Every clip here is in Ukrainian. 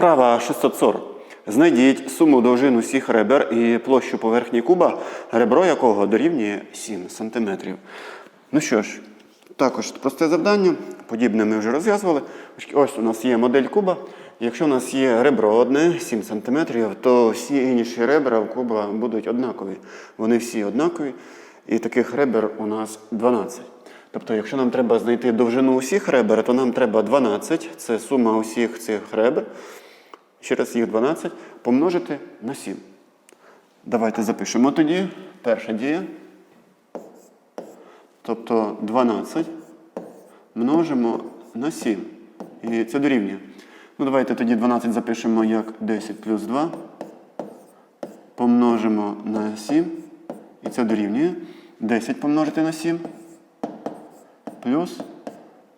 Вправа 640. Знайдіть суму довжин усіх ребер і площу поверхні куба, ребро якого дорівнює 7 см. Ну що ж, також просте завдання, подібне ми вже розв'язували. Ось у нас є модель куба. Якщо у нас є ребро одне 7 см, то всі інші ребра в куба будуть однакові. Вони всі однакові. І таких ребер у нас 12. Тобто, якщо нам треба знайти довжину усіх ребер, то нам треба 12, це сума усіх цих ребер. Ще раз їх 12 помножити на 7. Давайте запишемо тоді. Перша дія. Тобто 12 множимо на 7. І це дорівнює. Ну, давайте тоді 12 запишемо як 10 плюс 2. Помножимо на 7. І це дорівнює. 10 помножити на 7. Плюс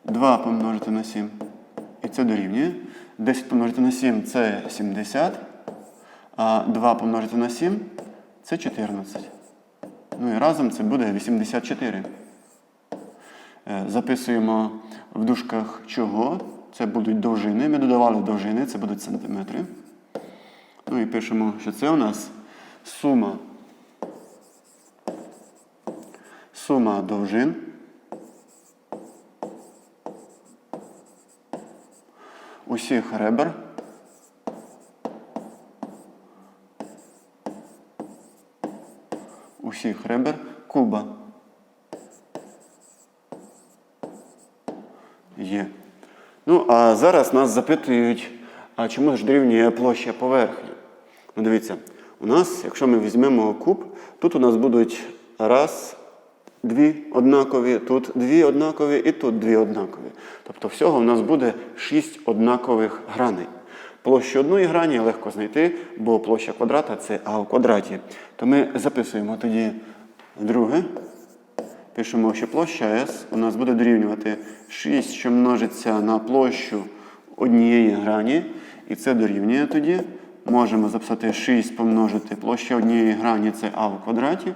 2 помножити на 7. І це дорівнює. 10 помножити на 7 це 70. А 2 помножити на 7 це 14. Ну і разом це буде 84. Е, Записуємо в дужках чого. Це будуть довжини. Ми додавали довжини, це будуть сантиметри. Ну і пишемо, що це у нас сума. Сума довжин. Усіх ребер. Усіх ребер куба. Є. Ну, а зараз нас запитують, а чому ж дорівнює площа поверхні? Ну, дивіться, у нас, якщо ми візьмемо куб, тут у нас будуть раз, дві однакові, тут дві однакові і тут дві однакові. Тобто всього у нас буде шість однакових граней. Площу одної грані легко знайти, бо площа квадрата це а в квадраті. То ми записуємо тоді друге. Пишемо, що площа S у нас буде дорівнювати 6, що множиться на площу однієї грані. І це дорівнює тоді. Можемо записати 6 помножити площа однієї грані це а в квадраті.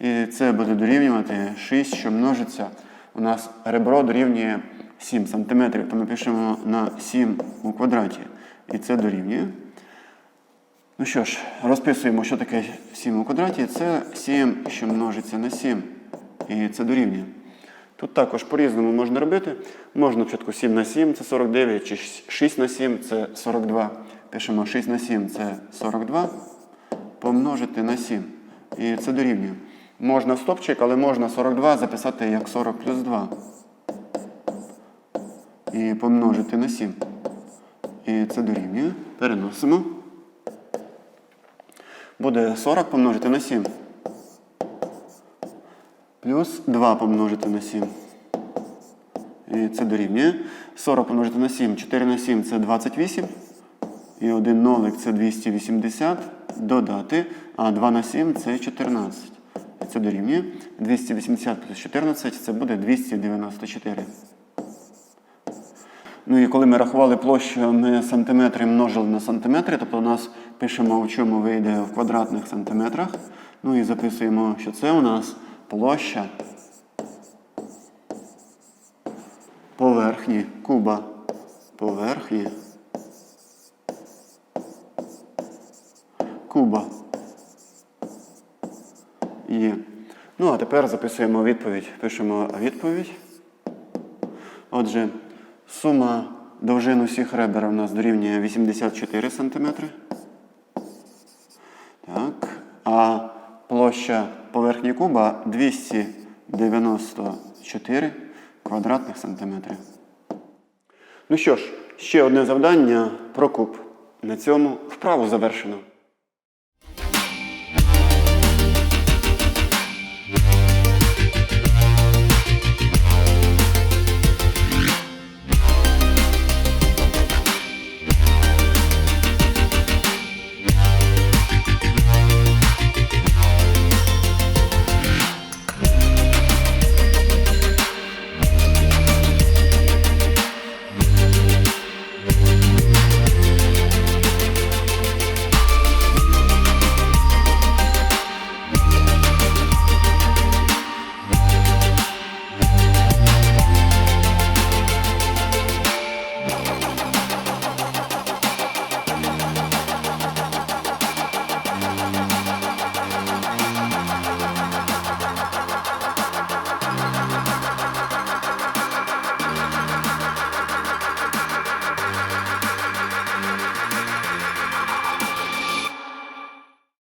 І це буде дорівнювати 6, що множиться. У нас ребро дорівнює 7 см. То ми пишемо на 7 у квадраті. І це дорівнює. Ну що ж, розписуємо, що таке 7 у квадраті. Це 7, що множиться на 7. І це дорівнює. Тут також по-різному можна робити. Можна спочатку 7 на 7 це 49, чи 6 на 7 це 42. Пишемо 6 на 7 це 42. Помножити на 7. І це дорівнює. Можна стопчик, але можна 42 записати як 40 плюс 2. І помножити на 7. І це дорівнює. Переносимо. Буде 40 помножити на 7. Плюс 2 помножити на 7. І це дорівнює. 40 помножити на 7. 4 на 7 це 28. І 1 нолик це 280. Додати. А 2 на 7 це 14. Це дорівнює. 280 плюс 14 це буде 294. Ну і коли ми рахували площу, ми сантиметри множили на сантиметри, тобто у нас пишемо, у чому вийде в квадратних сантиметрах. Ну і записуємо, що це у нас площа поверхні куба. Поверхні куба. Є. Ну, а тепер записуємо відповідь. Пишемо відповідь. Отже, сума довжин усіх ребер у нас дорівнює 84 см. Так. А площа поверхні куба 294 квадратних сантиметри. Ну що ж, ще одне завдання про куб. На цьому вправу завершено.